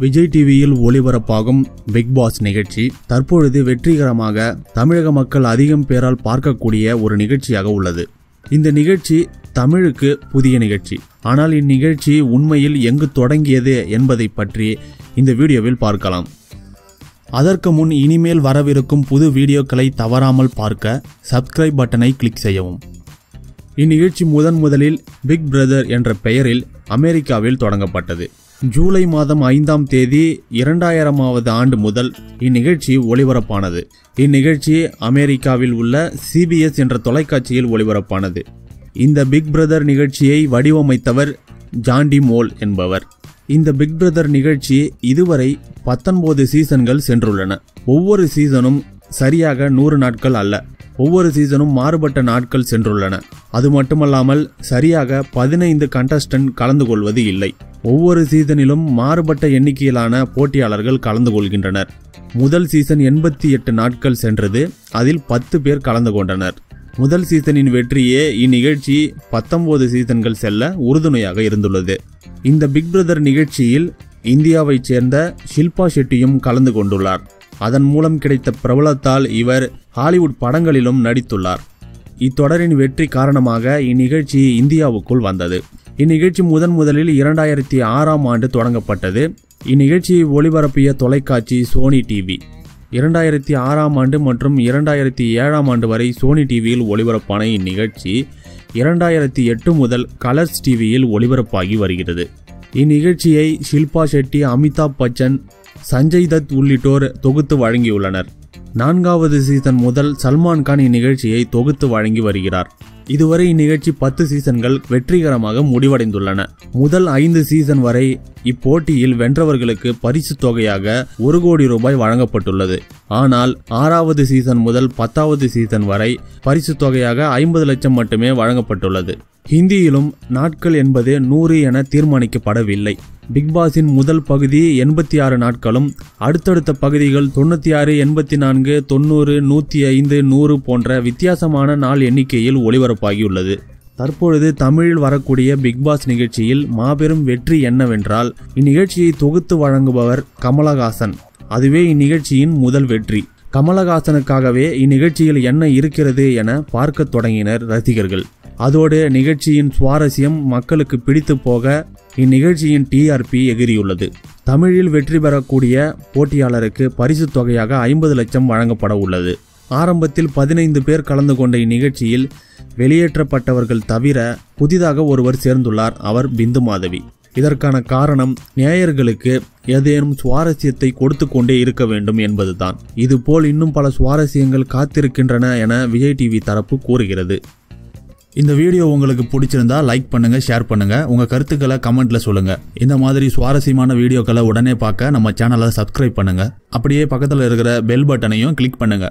விஜய் டிவியில் ஒளிபரப்பாகும் big pass நிகழ்ச்சி. தற்பொழுது வெற்றிகரமாக தமிழக மக்கள் அதிகம் பேரால் பார்க்கக்கூடிய ஒரு நிகழ்ச்சியாக உள்ளது. இந்த நிகழ்ச்சி தமிழுக்கு புதிய நிகழ்ச்சி. ஆனால் இந்நிகழ்ச்சி உண்மையில் எங்கு தொடங்கியது என்பதை பற்றி இந்த வீடியோவில் பார்க்கலாம். அதற்கு முன் இனிமேல் வரவிருக்கும் புது வீடியோக்களை தவறாமல் பார்க்க சப்ஸ்கிரைப் பட்டனை கிளிக் செய்யவும். இந்நிகழ்ச்சி முதன் முதலில் பிக் பிரதர் என்ற பெயரில் அமெரிக்காவில் தொடங்கப்பட்டது. ஜூலை மாதம் ஐந்தாம் தேதி இரண்டாயிரமாவது ஆண்டு முதல் இந்நிகழ்ச்சி ஒளிபரப்பானது. இந்நிகழ்ச்சி அமெரிக்காவில் உள்ள சிபிஎஸ் என்ற தொலைக்காட்சியில் ஒளிபரப்பானது. இந்த பிக் பிரதர் நிகழ்ச்சியை வடிவமைத்தவர் ஜாண்டி மோல் என்பவர். இந்த பிக் பிரதர் நிகழ்ச்சி இதுவரை பத்தொன்பது சீசன்கள் சென்றுள்ளன. ஒவ்வொரு சீசனும் சரியாக நூறு நாட்கள் அல்ல. ஒவ்வொரு சீசனும் மாறுபட்ட நாட்கள் சென்றுள்ளன. அது மட்டுமல்லாமல் சரியாக பதினைந்து கண்டஸ்டன்ட் கலந்து கொள்வது இல்லை. ஒவ்வொரு சீசனிலும் மாறுபட்ட எண்ணிக்கையிலான போட்டியாளர்கள் கலந்து கொள்கின்றனர் முதல் சீசன் எண்பத்தி எட்டு நாட்கள் சென்றது. அதில் பத்து பேர் கலந்து கொண்டனர். முதல் சீசனின் வெற்றியே இந்நிகழ்ச்சி பத்தொன்பது சீசன்கள் செல்ல உறுதுணையாக இருந்துள்ளது. இந்த பிக் பிரதர் நிகழ்ச்சியில் இந்தியாவைச் சேர்ந்த ஷில்பா ஷெட்டியும் கலந்து கொண்டுள்ளார். அதன் மூலம் கிடைத்த பிரபலத்தால் இவர் ஹாலிவுட் படங்களிலும் நடித்துள்ளார். இத்தொடரின் வெற்றி காரணமாக இந்நிகழ்ச்சி இந்தியாவுக்குள் வந்தது. இந்நிகழ்ச்சி முதன் முதலில் இரண்டாயிரத்தி ஆறாம் ஆண்டு தொடங்கப்பட்டது. இந்நிகழ்ச்சியை ஒளிபரப்பிய தொலைக்காட்சி சோனி டிவி. இரண்டாயிரத்தி ஆறாம் ஆண்டு மற்றும் இரண்டாயிரத்தி ஏழாம் ஆண்டு வரை சோனி டிவியில் ஒளிபரப்பான இந்நிகழ்ச்சி இரண்டாயிரத்தி எட்டு முதல் கலர்ஸ் டிவியில் ஒளிபரப்பாகி வருகிறது. இந்நிகழ்ச்சியை ஷில்பா ஷெட்டி அமிதாப் பச்சன் சஞ்சய் தத் உள்ளிட்டோர் தொகுத்து வழங்கியுள்ளனர். நான்காவது சீசன் முதல் சல்மான் கான் இந்நிகழ்ச்சியை தொகுத்து வழங்கி வருகிறார். இதுவரை இந்நிகழ்ச்சி பத்து சீசன்கள் வெற்றிகரமாக முடிவடைந்துள்ளன. முதல் ஐந்து சீசன் வரை இப்போட்டியில் வென்றவர்களுக்கு பரிசு தொகையாக ஒரு கோடி ரூபாய் வழங்கப்பட்டுள்ளது. ஆனால் ஆறாவது சீசன் முதல் பத்தாவது சீசன் வரை பரிசு தொகையாக ஐம்பது லட்சம் மட்டுமே வழங்கப்பட்டுள்ளது. ஹிந்தியிலும் நாட்கள் என்பது நூறு என தீர்மானிக்கப்படவில்லை. பிக்பாஸின் முதல் பகுதி எண்பத்தி ஆறு நாட்களும் அடுத்தடுத்த பகுதிகள் தொண்ணூற்றி ஆறு எண்பத்தி நான்கு தொண்ணூறு நூற்றி ஐந்து நூறு போன்ற வித்தியாசமான நாள் எண்ணிக்கையில் ஒளிபரப்பாகியுள்ளது. தற்பொழுது தமிழில் வரக்கூடிய பிக்பாஸ் நிகழ்ச்சியில் மாபெரும் வெற்றி என்னவென்றால் இந்நிகழ்ச்சியை தொகுத்து வழங்குபவர் கமலஹாசன். அதுவே இந்நிகழ்ச்சியின் முதல் வெற்றி. கமலஹாசனுக்காகவே இந்நிகழ்ச்சியில் என்ன இருக்கிறது என பார்க்கத் தொடங்கினர் ரசிகர்கள். அதோடு நிகழ்ச்சியின் சுவாரஸ்யம் மக்களுக்கு பிடித்து போக இந்நிகழ்ச்சியின் டிஆர்பி எகிரியுள்ளது. தமிழில் வெற்றி பெறக்கூடிய போட்டியாளருக்கு பரிசு தொகையாக ஐம்பது லட்சம் வழங்கப்பட உள்ளது. ஆரம்பத்தில் பதினைந்து பேர் கலந்து கொண்ட இந்நிகழ்ச்சியில் வெளியேற்றப்பட்டவர்கள் தவிர புதிதாக ஒருவர் சேர்ந்துள்ளார் அவர் பிந்து மாதவி. இதற்கான காரணம் நேயர்களுக்கு ஏதேனும் சுவாரஸ்யத்தை கொடுத்து கொண்டே இருக்க வேண்டும் என்பதுதான். இதுபோல் இன்னும் பல சுவாரஸ்யங்கள் காத்திருக்கின்றன என விஜய் டிவி தரப்பு கூறுகிறது. இந்த வீடியோ உங்களுக்கு பிடிச்சிருந்தா லைக் பண்ணுங்க ஷேர் பண்ணுங்க. உங்க கருத்துக்களை கமெண்ட்ல சொல்லுங்க. இந்த மாதிரி சுவாரஸ்யமான வீடியோக்களை உடனே பார்க்க நம்ம சேனலை சப்ஸ்கிரைப் பண்ணுங்க. அப்படியே பக்கத்தில் இருக்கிற பெல் பட்டனையும் கிளிக் பண்ணுங்க.